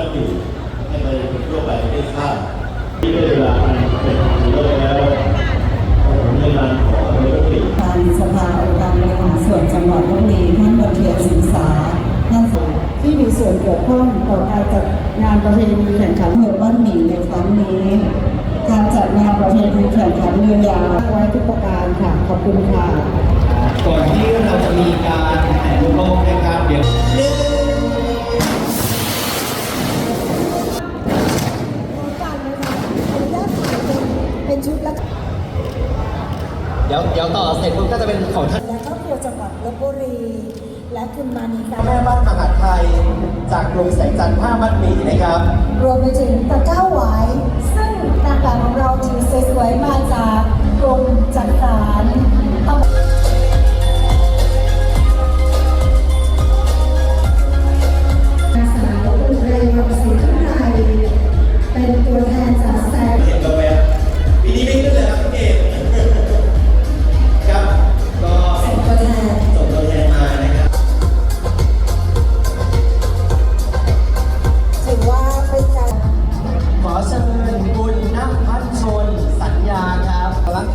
บ้านอยู่ให้ประชาชนทั่วไปได้ทราบที่ได้เวลาอันเป็นของโลกแล้วผมในนามขออำเภอบ้านอยู่ทางสภาองค์การบริหารส่วนจังหวัดลบบุรีท่านประเทียนศึกษาท่านที่มีส่วนเกี่ยวข้องต่อการจัดงานประเพณีแข่งขันเรือบ้านหมี่ใน เดี๋ยวเดี๋ยวต่อเสร็จปุ๊บก็จะเป็นของท่านและครอบครัวจังหวัดลบบุรี และคุณมานีกาแม่บ้านมหาดไทย จากกรมแสงจันทร์ผ้ามัดหมี่นะครับ รวมไปถึงตะกร้าหวาย ซึ่งนางแบบของเราถือสวยๆมาจากกรมจัดการต้อง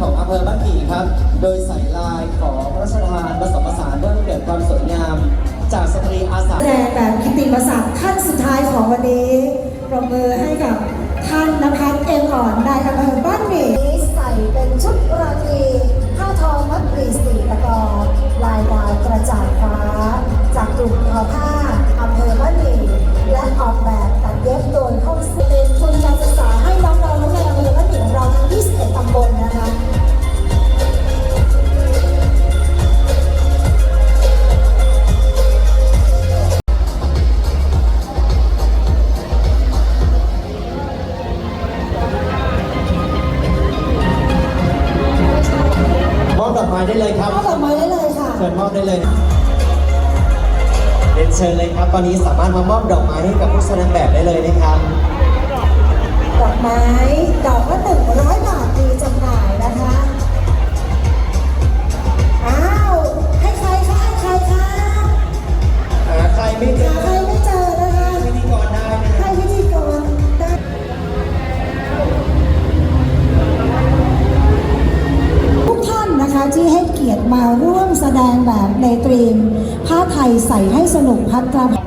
ของอำเภอบ้านขี่ครับ โดยใส่ลายของพระราชทานผสมผสานเพื่อให้เกิดความสวยงาม จากสตรีอาสาแสดงแบบกิตติมศักดิ์ท่านสุดท้ายของวันนี้ปรบมือให้ อบดอกไม้ได้เลยครับมอบดอกไม้ได้เลยค่ะ เชิญมอบได้เลยเรียนเชิญเลยครับ ตอนนี้สามารถมามอบดอกไม้ให้กับผู้แสดงแบบได้เลยนะครับ ดอกไม้ดอกละหนึ่งร้อยบาท แบบ ในตรีม ผ้าไทยใส่ให้สนุกพัดกระกา